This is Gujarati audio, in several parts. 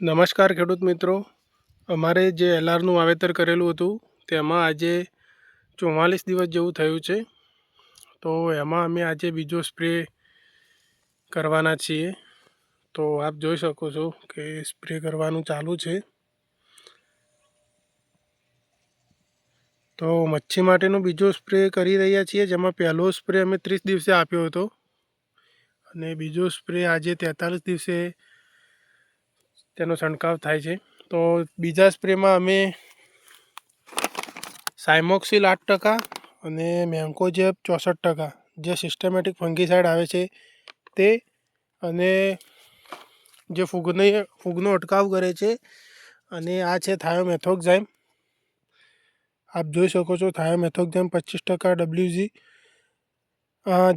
નમસ્કાર ખેડૂત મિત્રો. અમારે જે એલઆરનું વાવેતર કરેલું હતું, તેમાં આજે ચુમ્માલીસ દિવસ જેવું થયું છે. તો એમાં અમે આજે બીજો સ્પ્રે કરવાના છીએ. તો આપ જોઈ શકો છો કે સ્પ્રે કરવાનું ચાલુ છે. તો મચ્છી માટેનો બીજો સ્પ્રે કરી રહ્યા છીએ, જેમાં પહેલો સ્પ્રે અમે ત્રીસ દિવસે આપ્યો હતો. અને બીજો સ્પ્રે આજે તેતાલીસ દિવસે તેનો છંટકાવ થાય છે. તો બીજા સ્પ્રેમાં અમે સાયમોક્સિલ આઠ ટકા અને મેન્કોજેબ ચોસઠ ટકા જે સિસ્ટમેટિક ફંગીસાઇડ આવે છે તે અને જે ફૂગને, ફૂગનો અટકાવ કરે છે અને આ છે થાયોમેથોક્ઝાઇમ. આપ જોઈ શકો છો થાયોમેથોક્ઝાઇમ પચીસ ટકા ડબલ્યુજી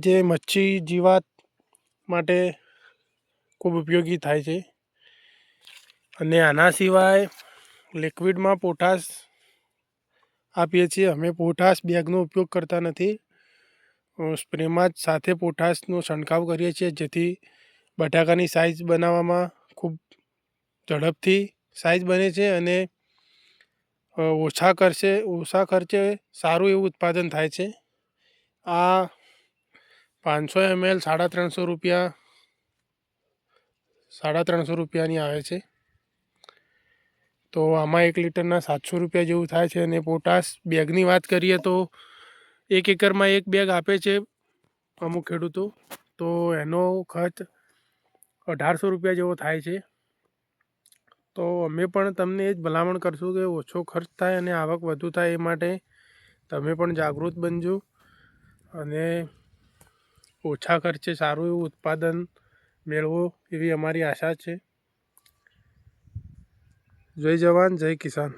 જે મચ્છી જીવાત માટે ખૂબ ઉપયોગી થાય છે. અને આના સિવાય લિક્વિડમાં પોટાશ આપીએ છીએ. અમે પોટાશ બેગનો ઉપયોગ કરતા નથી. સ્પ્રેમાં જ સાથે પોટાશનો છંટકાવ કરીએ છીએ, જેથી બટાકાની સાઇઝ બનાવવામાં ખૂબ ઝડપથી સાઇઝ બને છે અને ઓછા ખર્ચે ઓછા ખર્ચે સારું એવું ઉત્પાદન થાય છે. આ પાંચસો એમએલ સાડા ત્રણસો રૂપિયા, સાડા ત્રણસો રૂપિયાની આવે છે. તો આમાં એક લીટરના સાતસો રૂપિયા જેવું થાય છે અને પોટાશ બેગની વાત કરીએ તો એક એકરમાં એક બેગ આપે છે અમુક ખેડૂતો. તો એનો ખર્ચ અઢારસો રૂપિયા જેવો થાય છે. તો અમે પણ તમને એ જ ભલામણ કરશું કે ઓછો ખર્ચ થાય અને આવક વધુ થાય એ માટે તમે પણ જાગૃત બનજો. અને ઓછા ખર્ચે સારું એવું ઉત્પાદન મેળવો એવી અમારી આશા છે. જય જવાન જય કિસાન.